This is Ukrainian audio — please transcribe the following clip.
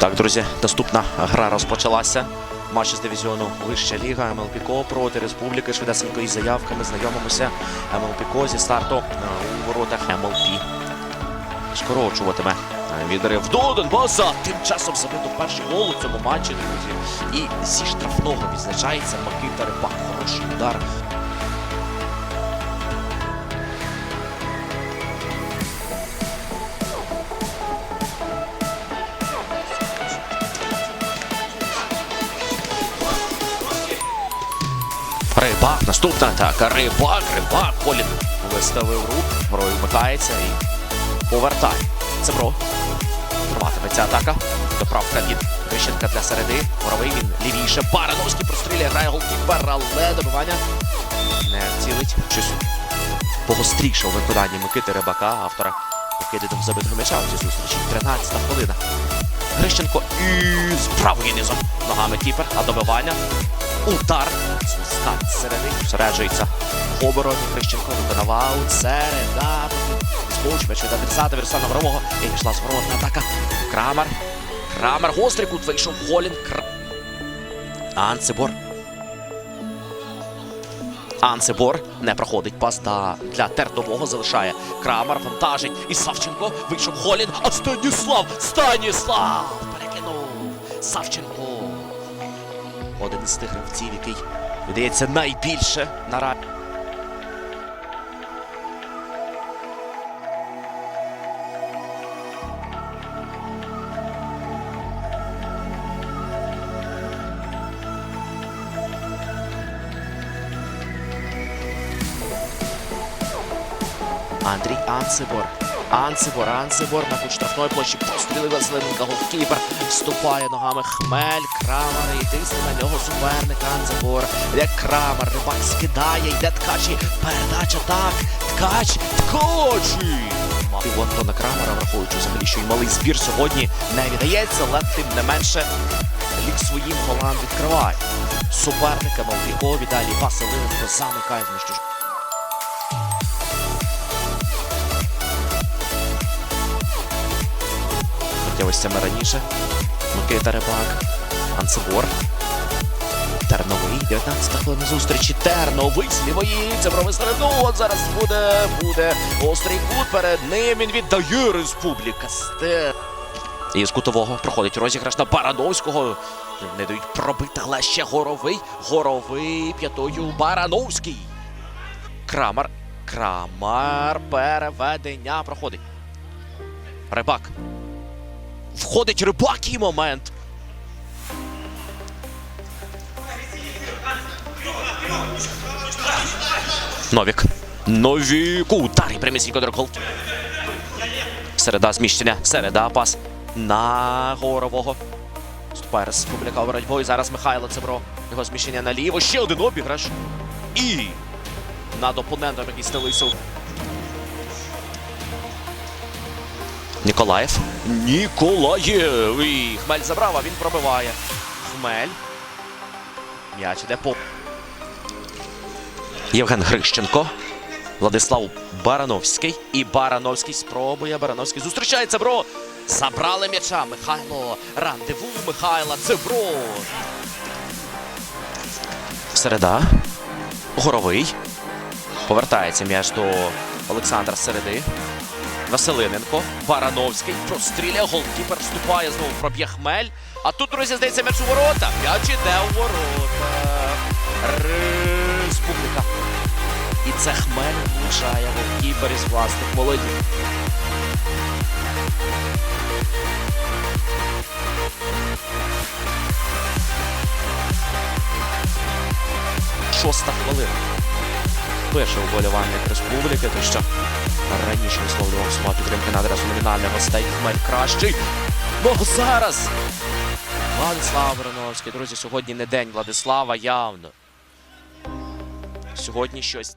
Так, друзі, наступна гра розпочалася. Матч з дивізіону Вища Ліга МЛП КО проти Республіки. Швидесенько із заявками знайомимося. МЛП КО зі старту е, у воротах МЛП. Скорочуватиме е, відрив до Донбаса. Тим часом забито перший гол у цьому матчі, друзі. І зі штрафного відзначається Микита Рибак. Хороший удар. Рибак, наступна атака. Рибак, рибак. Колін виставив рук. Грою вмикається і повертає. Це бро. Триватиметься атака. Доправка від Грищенка для середи. Боровий він лівіше. Барановський прострілює, грає голкіпер, але добивання не вцілить. Щось погостріше у виконанні Микити Рибака, автора покиданого забитого м'яча у цій зустрічі. 13 хвилина. Грищенко із правої низом. Ногами кіпер, а добивання. Удар. Скат середи. Всереджується в обороні. Хрищенко виконав. Середа. Скоч, м'яч від адресата Вірсана Ворового. І пішла зворотна атака. Крамер. Крамер. Гострий кут вийшов. Голін. Кр... Анцебор. Не проходить пас да- для Тернового залишає. Крамер вантажить. І Савченко вийшов Голін. А Станіслав! Станіслав! Перекинув. Савченко. Один із тих гравців, який видається найбільше на ра... Андрій Анцебор. Анцебор, Анцебор на кут штрафної площі прострілив Василенко, голкіпер. Вступає ногами Хмель, Крамер і тисне на нього суперник Анцебор. Як Крамер, рибак скидає, йде ткачі. Передача так. Ткач, ткачі. В Антона Крамера, враховуючи взагалі, що й малий збір сьогодні не віддається, але тим не менше лік своїм голам відкриває. Суперника Малдіко, Віталій Василенко замикає в між Це ми раніше. Микита Рибак. Анцебор. Терновий. 19 хвилина зустрічі. Терновий з лівої. Це про середу. От зараз буде, буде острий кут. Перед ним він віддає Республіка. Стер. І з кутового проходить розіграш на Барановського. Не дають пробити, але ще горовий. Горовий п'ятою Барановський. Крамер. Крамер. Переведення проходить. Рибак. Входить рибак момент. Новік. Новік. Удар і прямісінько Дрокол. Середа зміщення. Середа пас на горового. Вступає республіка у боротьбу. І зараз Михайло Цебро. Його зміщення наліво. Ще один обіграш. І над опонентом, який стелився. Ніколаєв. Ніколаєв. І Хмель забрав, а він пробиває. Хмель. М'яч іде по. Євген Грищенко. Владислав Барановський. І Барановський спробує. Барановський зустрічається бро. Забрали м'яча. Михайло. Рандеву Михайла. Цебро. Середа. Горовий. Повертається м'яч до Олександра Середи. Василиненко, Барановський простріляє, голкіпер вступає, знову проб'є Хмель. А тут, друзі, здається, м'яч у ворота. М'яч іде у ворота. Республіка. І це Хмель влучає голкіпер із власних володів. Шоста хвилина. Перший уболівальник республіки, то що раніше висловлював слова підтримки на адресу номінального гостей Хмель кращий. Бо зараз Владислав Вороновський. Друзі, сьогодні не день Владислава явно. Сьогодні щось.